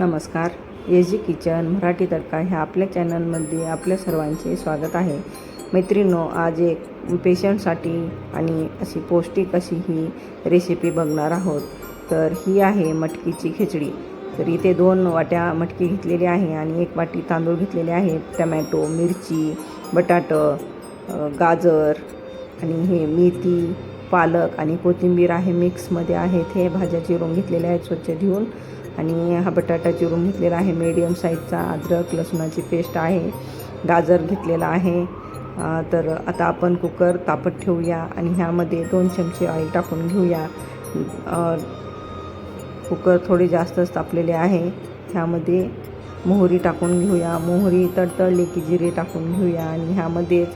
नमस्कार. ए जी किचन मराठी तडका ह्या आपल्या चॅनलमध्ये आपल्या सर्वांचे स्वागत आहे. मैत्रिणो आज एक पेशंटसाठी आणि अशी पौष्टिक अशी ही रेसिपी बघणार आहोत. तर ही आहे मटकीची खिचडी. तर इथे दोन वाट्या मटकी घेतलेली आहे आणि एक वाटी तांदूळ घेतलेले आहेत टमॅटो मिरची बटाटं गाजर आणि हे मेथी पालक आणि कोथिंबीर आहे मिक्समध्ये आहेत हे भाज्या चिरून घेतलेल्या आहेत स्वच्छ धुवून. आणि हा बटाटा चिरून घेतलेला आहे. मीडियम साईजचा अद्रक लसणाची पेस्ट आहे. गाजर घेतलेला आहे. तर आता आपण कुकर तापत ठेवूया आणि ह्यामध्ये दोन चमचे ऑइल टाकून घेऊया. कुकर थोडे जास्तच तापलेले आहे. ह्यामध्ये मोहरी टाकून घेऊया. मोहरी तडतडली की जिरे टाकून घेऊया. आणि ह्यामध्येच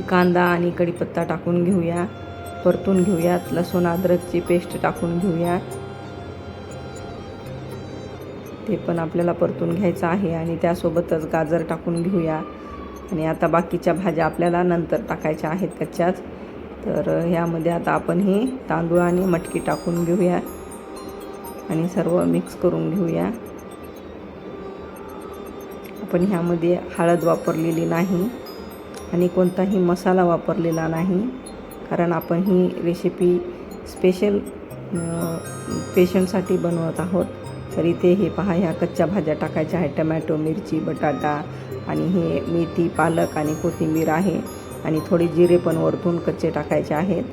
कांदा आणि कढीपत्ता टाकून घेऊया. परतून घेऊयात लसूण अद्रकची पेस्ट टाकून घेऊया. ते पण आपल्याला परतून घ्यायचं आहे आणि त्यासोबतच गाजर टाकून घेऊया. आणि आता बाकीच्या भाज्या आपल्याला नंतर टाकायच्या आहेत कच्च्याच. तर ह्यामध्ये आता आपण हे तांदूळ आणि मटकी टाकून घेऊया. आणि सर्व मिक्स करून घेऊया. आपण ह्यामध्ये हळद वापरलेली नाही. आणि कोणताही मसाला वापरलेला नाही. कारण आपण ही रेसिपी स्पेशल पेशंटसाठी बनवत आहोत. तर इथे हे पहा ह्या कच्च्या भाज्या टाकायच्या आहेत. टमॅटो मिरची बटाटा आणि हे मेथी पालक आणि कोथिंबीर आहे. आणि थोडे जिरे पण वरतून कच्चे टाकायचे आहेत.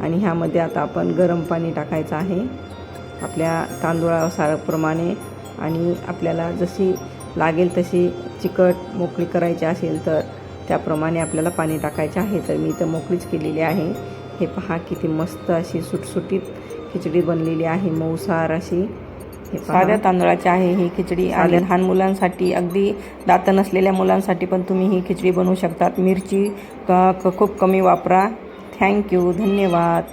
आणि ह्यामध्ये आता आपण गरम पाणी टाकायचं आहे. आपल्या तांदूळासारप्रमाणे आणि आपल्याला जशी लागेल तशी चिकट मोकळी करायची असेल तर त्याप्रमाणे आपल्याला पाणी टाकायचे आहे. तर मी इथं मोकळीच केलेली आहे. हे पहा किती मस्त अशी सुटसुटीत खिचडी बनलेली आहे. मऊसार अशी. हे. साध्या तांदळाची आहे ही खिचडी. आणि लहान मुलांसाठी अगदी दात नसलेल्या मुलांसाठी पण तुम्ही ही खिचडी बनवू शकतात. मिरची खूप कमी वापरा. थँक्यू धन्यवाद.